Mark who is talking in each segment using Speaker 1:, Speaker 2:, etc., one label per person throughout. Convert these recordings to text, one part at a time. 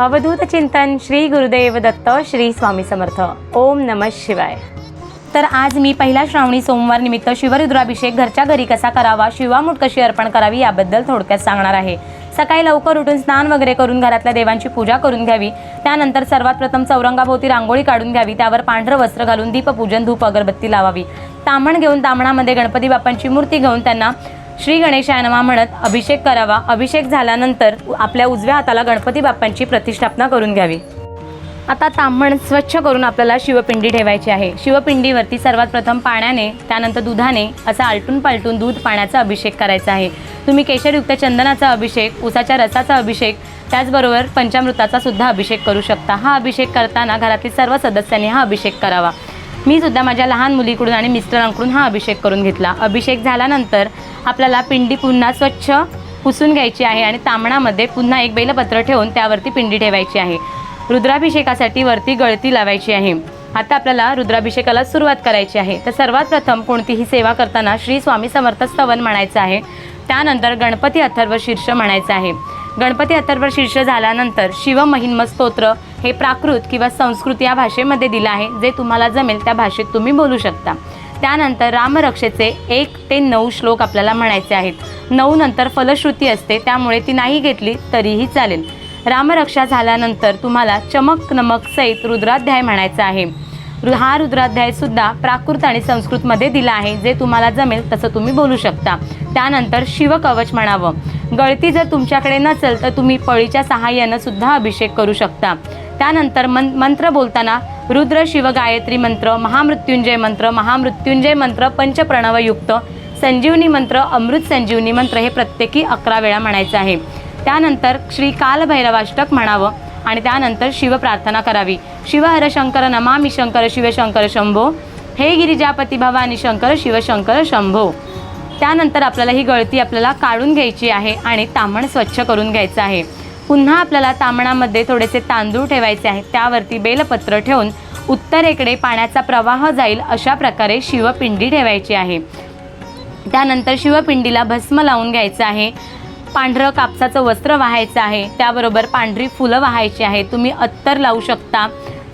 Speaker 1: अवधूत चिंतन श्री गुरुदेव दत्त श्री स्वामी समर्थ. ओम नम शिवाय. तर आज मी पहिला श्रावणी सोमवार निमित्त शिवरुद्राभिषेक घरच्या घरी कसा करावा शिवामूठ कशी अर्पण करावी याबद्दल थोडक्यात सांगणार आहे. सकाळी लवकर उठून स्नान वगैरे करून घरातल्या देवांची पूजा करून घ्यावी. त्यानंतर सर्वात प्रथम चौरंगाभोवती रांगोळी काढून घ्यावी. त्यावर पांढरं वस्त्र घालून दीपपूजन धूप अगरबत्ती लावावी. तामण घेऊन तामणामध्ये गणपती बाप्पांची मूर्ती घेऊन त्यांना श्री गणेशाय नमः म्हणत अभिषेक करावा. अभिषेक झाल्यानंतर आपल्या उजव्या हाताला गणपती बाप्पांची प्रतिष्ठापना करून घ्यावी. आता तांबण स्वच्छ करून आपल्याला शिवपिंडी ठेवायची आहे. शिवपिंडीवरती सर्वात प्रथम पाण्याने त्यानंतर दुधाने असा आलटून पालटून दूध पाण्याचा अभिषेक करायचा आहे. तुम्ही केशरयुक्त चंदनाचा अभिषेक उसाच्या रसाचा अभिषेक त्याचबरोबर पंचामृताचा सुद्धा अभिषेक करू शकता. हा अभिषेक करताना घरातील सर्व सदस्यांनी हा अभिषेक करावा. मी सुद्धा माझ्या लहान मुलीकडून आणि मिस्टरांकडून हा अभिषेक करून घेतला. अभिषेक झाल्यानंतर आपल्याला पिंडी पुन्हा स्वच्छ पुसून घ्यायची आहे आणि तांबणामध्ये पुन्हा एक बेलपत्र ठेवून त्यावरती पिंडी ठेवायची आहे. रुद्राभिषेकासाठी वरती गळती लावायची आहे. आता आपल्याला रुद्राभिषेकाला सुरुवात करायची आहे. तर सर्वात प्रथम कोणतीही सेवा करताना श्री स्वामी समर्थ स्तवन म्हणायचं आहे. त्यानंतर गणपती अथर्व शीर्ष म्हणायचं आहे. गणपती अथर्व शीर्ष झाल्यानंतर शिवमहिन्म स्तोत्र हे प्राकृत किंवा संस्कृत या भाषेमध्ये दिलं आहे जे तुम्हाला जमेल त्या भाषेत तुम्ही बोलू शकता. त्यानंतर रामरक्षेचे एक ते नऊ श्लोक आपल्याला म्हणायचे आहेत. नऊ नंतर फलश्रुती असते त्यामुळे ती नाही घेतली तरीही चालेल. रामरक्षा झाल्यानंतर तुम्हाला चमक नमक सहित रुद्राध्याय म्हणायचा आहे. रु- हा रुद्राध्यायसुद्धा प्राकृत आणि संस्कृतमध्ये दिला आहे जे तुम्हाला जमेल तसं तुम्ही बोलू शकता. त्यानंतर शिवकवच म्हणावं. गळती जर तुमच्याकडे नसेल तर तुम्ही पळीच्या सहाय्यानं सुद्धा अभिषेक करू शकता. त्यानंतर मन मंत्र बोलताना रुद्र शिव गायत्री मंत्र महामृत्युंजय मंत्र महामृत्युंजय मंत्र पंचप्रणवयुक्त संजीवनी मंत्र अमृत संजीवनी मंत्र हे प्रत्येकी अकरा वेळा म्हणायचं आहे. त्यानंतर श्री कालभैरवाष्टक म्हणावं आणि त्यानंतर शिव प्रार्थना करावी. शिवहर शंकर नमामी शंकर शिवशंकर शंभो. हे गिरिजापती भवानी शंकर शिवशंकर शंभो. त्यानंतर आपल्याला ही गळती आपल्याला काढून घ्यायची आहे आणि तामण स्वच्छ करून घ्यायचं आहे. पुन्हा आपल्याला तांबणामध्ये थोडेसे तांदूळ ठेवायचे आहेत. त्यावरती बेलपत्र ठेवून उत्तरेकडे पाण्याचा प्रवाह जाईल अशा प्रकारे शिवपिंडी ठेवायची आहे. त्यानंतर शिवपिंडीला भस्म लावून घ्यायचं आहे. पांढरं कापसाचं वस्त्र वाहायचं आहे. त्याबरोबर पांढरी फुलं वाहायची आहे. तुम्ही अत्तर लावू शकता.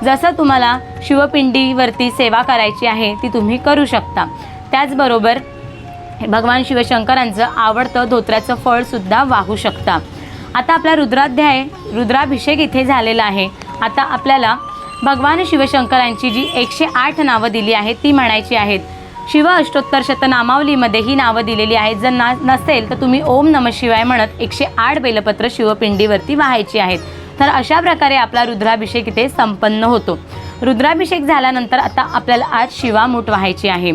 Speaker 1: जसं तुम्हाला शिवपिंडीवरती सेवा करायची आहे ती तुम्ही करू शकता. त्याचबरोबर भगवान शिवशंकरांचं आवडतं धोत्र्याचं फळसुद्धा वाहू शकता. आता आपला रुद्राध्याय रुद्राभिषेक इथे झालेला आहे. आता आपल्याला भगवान शिवशंकरांची जी एकशे आठ नावं दिली आहेत ती म्हणायची आहेत. शिव अष्टोत्तर शतनामावलीमध्ये ही नावं दिलेली आहेत. जर ना नसेल तर तुम्ही ओम नम शिवाय म्हणत एकशे आठ बेलपत्र शिवपिंडीवरती वाहायची आहेत. तर अशा प्रकारे आपला रुद्राभिषेक इथे संपन्न होतो. रुद्राभिषेक झाल्यानंतर आता आपल्याला आज शिवामूठ व्हायची आहे.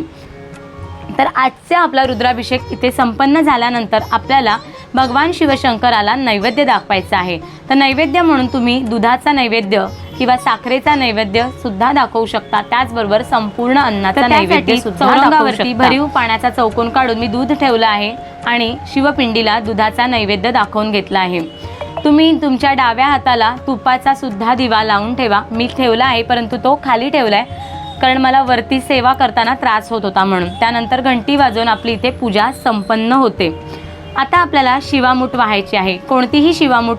Speaker 1: तर आजचा आपला रुद्राभिषेक इथे संपन्न झाल्यानंतर आपल्याला भगवान शिवशंकराला नैवेद्य दाखवायचा आहे. तर नैवेद्य म्हणून तुम्ही दुधाचा नैवेद्य किंवा साखरेचा नैवेद्य सुद्धा दाखवू शकता. त्याचबरोबर संपूर्ण अन्नाचा नैवेद्य चौरंगावरती भरीव पाण्याचा चौकोन काढून मी दूध ठेवलं आहे आणि शिवपिंडीला दुधाचा नैवेद्य दाखवून घेतला आहे. तुम्ही तुमच्या डाव्या हाताला तुपाचा सुद्धा दिवा लावून ठेवा. मी ठेवला आहे परंतु तो खाली ठेवलाय कारण मला वरती सेवा करताना त्रास होत होता म्हणून. त्यानंतर घंटी वाजवून आपली इथे पूजा संपन्न होते. आता आपल्याला शिवामूठ वाहायची आहे. कोणतीही शिवामूठ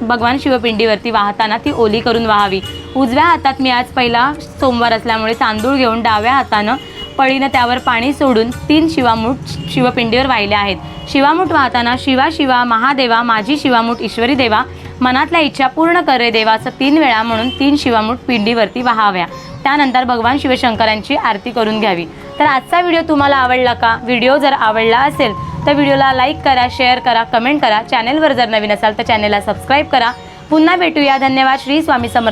Speaker 1: भगवान शिवपिंडीवरती वाहताना ती ओली करून वाहावी. उजव्या हातात मी आज पहिला सोमवार असल्यामुळे तांदूळ घेऊन डाव्या हातानं पळीनं त्यावर पाणी सोडून तीन शिवामूठ शिवपिंडीवर वाहिले आहेत. शिवामूठ वाहताना शिवा शिवा महादेवा माझी शिवामूठ ईश्वरी देवा मनातल्या इच्छा पूर्ण करे देवाचं तीन वेळा म्हणून तीन शिवामूठ पिंडीवरती वाहाव्या. त्यानंतर भगवान शिवशंकरांची आरती करून घ्यावी. तर आजचा व्हिडिओ तुम्हाला आवडला का? व्हिडिओ जर आवडला असेल तर व्हिडिओला लाईक करा शेअर करा कमेंट करा. चॅनेलवर जर नवीन असाल तर चॅनेलला सबस्क्राईब करा. पुन्हा भेटूया. धन्यवाद. श्री स्वामी समर्थ